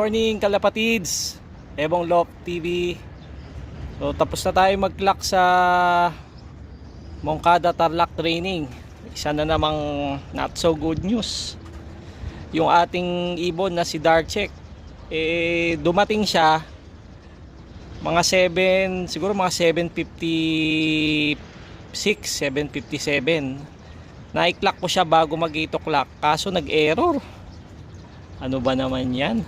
morning kalapatids. Ebong Lock TV So tapos na tayo mag-clock sa Mongkada Tarlac Training. Isa na namang not so good news. Yung ating ibon na si Darchek Eh dumating siya Mga 7 Siguro mga 7.56 7.57 Na-clock ko siya bago mag 8 o'clock. Kaso nag-error. Ano ba naman yan?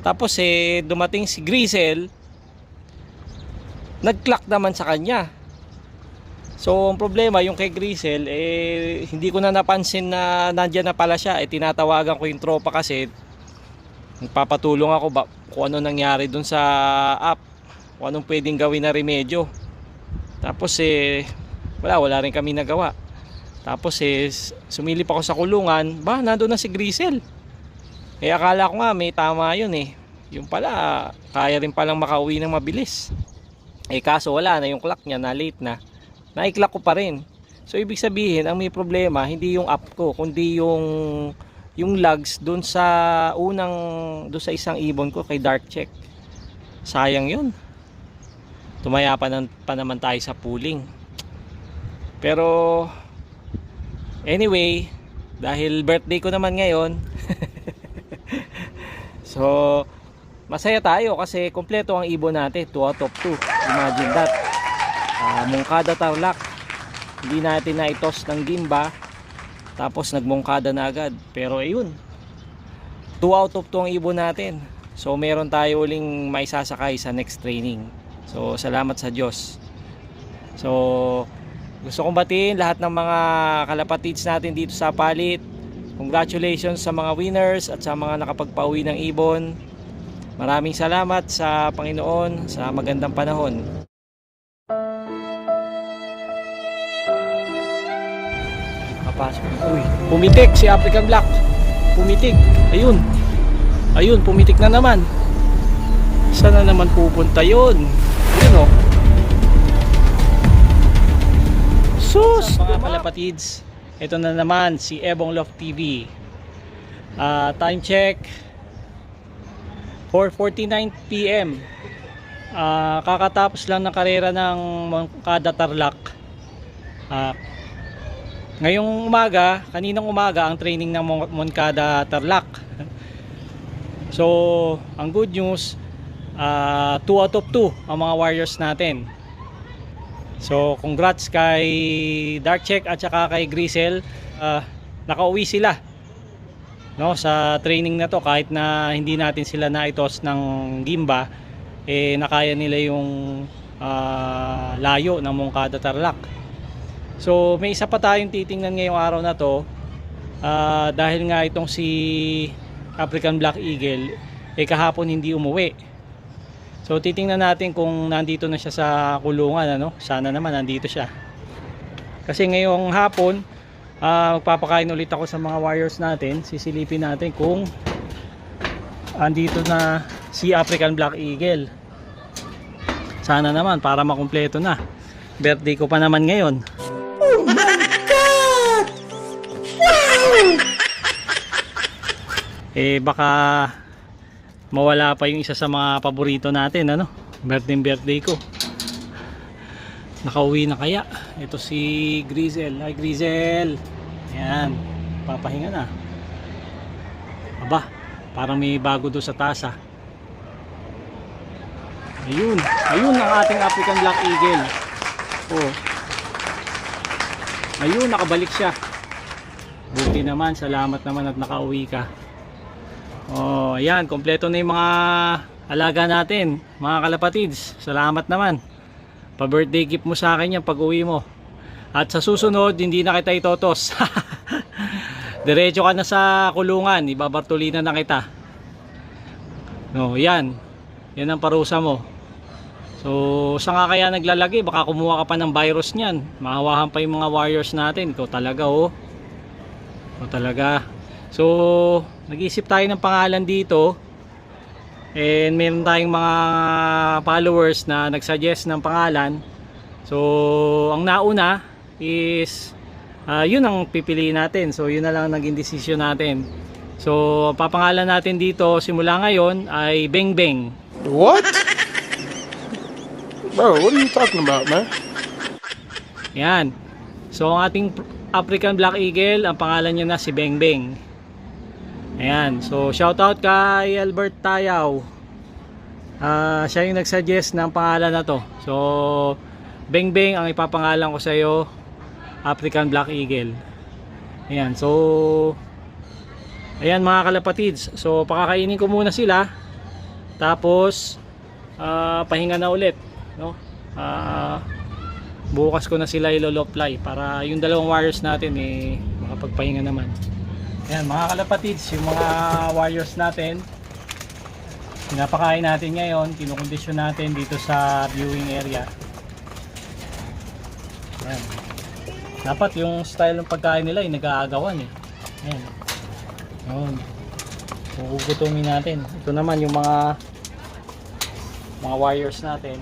Tapos eh, dumating si Grisel, nag-clock naman sa kanya. So, ang problema, yung kay Grisel, eh, hindi ko na napansin na nandyan na pala siya. Eh, tinatawagan ko yung tropa kasi, nagpapatulong ako ba, kung ano nangyari dun sa app. Kung anong pwedeng gawin na remedyo. Tapos eh, wala, wala rin kami nagawa. Tapos eh, sumilip ako sa kulungan, ba, nandun na si Grisel. Eh akala ko nga may tama yun eh. Yung pala, kaya rin palang makauwi ng mabilis. Eh kaso wala na yung clock niya na late na. Na-clock ko pa rin. So ibig sabihin, ang may problema hindi yung app ko, kundi yung yung logs doon sa unang doon sa isang ibon ko kay Dark Check. Sayang yun. Tumaya pa, nan- pa naman tayo sa pooling. Pero anyway, dahil birthday ko naman ngayon, So, masaya tayo kasi kompleto ang ibon natin. 2 out of 2. Imagine that. Uh, mungkada tarlac. Hindi natin na itos ng gimba. Tapos nagmungkada na agad. Pero ayun. 2 out of 2 ang ibon natin. So, meron tayo uling may sasakay sa next training. So, salamat sa Diyos. So, gusto kong batiin lahat ng mga kalapatids natin dito sa palit. Congratulations sa mga winners at sa mga nakapagpauwi ng ibon. Maraming salamat sa Panginoon sa magandang panahon. Kapasok. Uy, pumitik si African Black. Pumitik. Ayun. Ayun, pumitik na naman. Saan na naman pupunta yun? Yun oh. Sus! Mga kalapatids, ito na naman si Ebong Love TV. Ah, time check 4:49 PM. Ah, kakatapos lang ng karera ng Moncada Tarlac. Ah, ngayong umaga, kaninang umaga ang training ng Mon- Moncada Tarlac. So, ang good news, 2 out of 2 ang mga warriors natin. So, congrats kay Dark Check at saka kay Grisel. Ah, nakauwi sila no sa training na to kahit na hindi natin sila naitos ng gimba eh nakaya nila yung ah, layo ng Mongkada Tarlac. So, may isa pa tayong titingnan ngayong araw na to ah, dahil nga itong si African Black Eagle eh kahapon hindi umuwi. So titingnan natin kung nandito na siya sa kulungan ano. Sana naman nandito siya. Kasi ngayong hapon ah, magpapakain ulit ako sa mga warriors natin. Sisilipin natin kung andito na si African Black Eagle. Sana naman para makumpleto na. Birthday ko pa naman ngayon. eh baka mawala pa yung isa sa mga paborito natin ano? Birthday birthday ko. Nakauwi na kaya. Ito si Grizel. Hi Grizel! Yan papahinga na. Aba parang may bago doon sa tasa ayun. Ayun ang ating African Black Eagle. Oh. Ayun nakabalik siya. Buti naman salamat naman at nakauwi ka Oh, ayan, kompleto na yung mga alaga natin, mga kalapatids. Salamat naman. Pa-birthday gift mo sa akin yan pag uwi mo. At sa susunod, hindi na kita itotos. Diretso ka na sa kulungan, ibabartolina na kita. No, yan. Yan ang parusa mo. So, saan nga kaya naglalagay? Baka kumuha ka pa ng virus niyan. Mahawahan pa yung mga warriors natin. Ikaw talaga, oh. Ikaw talaga. So, nag-isip tayo ng pangalan dito. And meron tayong mga followers na nag-suggest ng pangalan. So, ang nauna is ah, yun ang pipiliin natin. So, yun na lang naging decision natin. So, papangalan natin dito simula ngayon ay Beng Beng. What? Bro, what are you talking about, man? Yan. So, ang ating African Black Eagle, ang pangalan niya na si Beng Beng. Ayan. So, shoutout kay Albert Tayaw. Ah, siya yung nagsuggest ng pangalan na to. So, Beng Beng ang ipapangalan ko sa iyo, African Black Eagle. Ayan. So, ayan mga kalapatids. So, pakakainin ko muna sila. Tapos, ah, pahinga na ulit. No? Ah, bukas ko na sila iloloply para yung dalawang wires natin eh makapagpahinga naman yan mga kalapatids yung mga wires natin pinapakain natin ngayon kinukondisyon natin dito sa viewing area. Yan dapat yung style ng pagkain nila ay nag-aagawan eh. Yan yun gugutumin natin. Ito naman yung mga mga wires natin.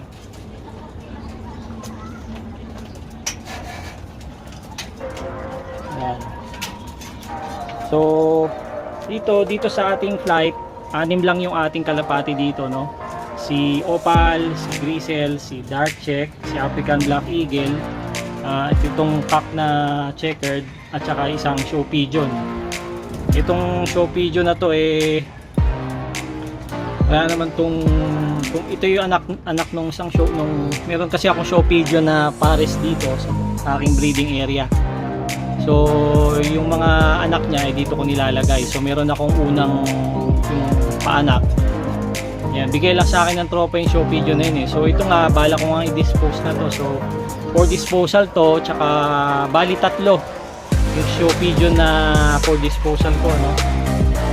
Yan. So, dito dito sa ating flight, anim lang yung ating kalapati dito, no? Si Opal, si Grisel, si Dark Check, si African Black Eagle, at itong cock na checkered at saka isang show pigeon. Itong show pigeon na to eh wala naman tong kung ito yung anak anak nung isang show nung meron kasi akong show pigeon na pares dito sa aking breeding area. So, yung mga anak niya ay dito ko nilalagay. So, meron akong unang yung paanak. Yan, bigay lang sa akin ng tropa yung show video na yun eh. So, ito nga, bala ko nga i-dispose na to. So, for disposal to, tsaka bali tatlo yung show video na for disposal ko, no?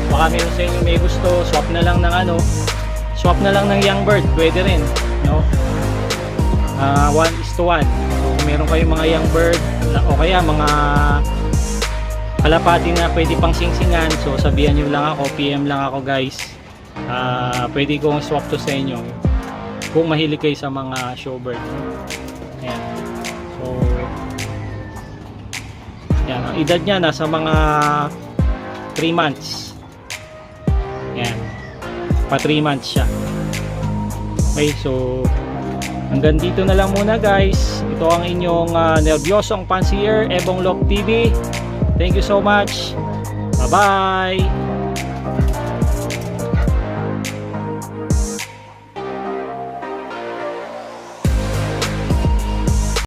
Baka meron sa inyo may gusto, swap na lang ng ano, swap na lang ng young bird, pwede rin, no? Ah, 1 is to 1. So, meron kayong mga young bird o kaya mga kalapati na pwede pang singsingan, so sabihan nyo lang ako, PM lang ako guys. Ah, pwede kong swap to sa inyo kung mahilig kayo sa mga showbird. Ayan. So, yan, ang edad niya nasa mga 3 months. Yan. Pa 3 months siya. Okay, so Hanggang dito na lang muna guys. Ito ang inyong uh, nervyosong pansier, Ebong Lock TV. Thank you so much. Bye-bye!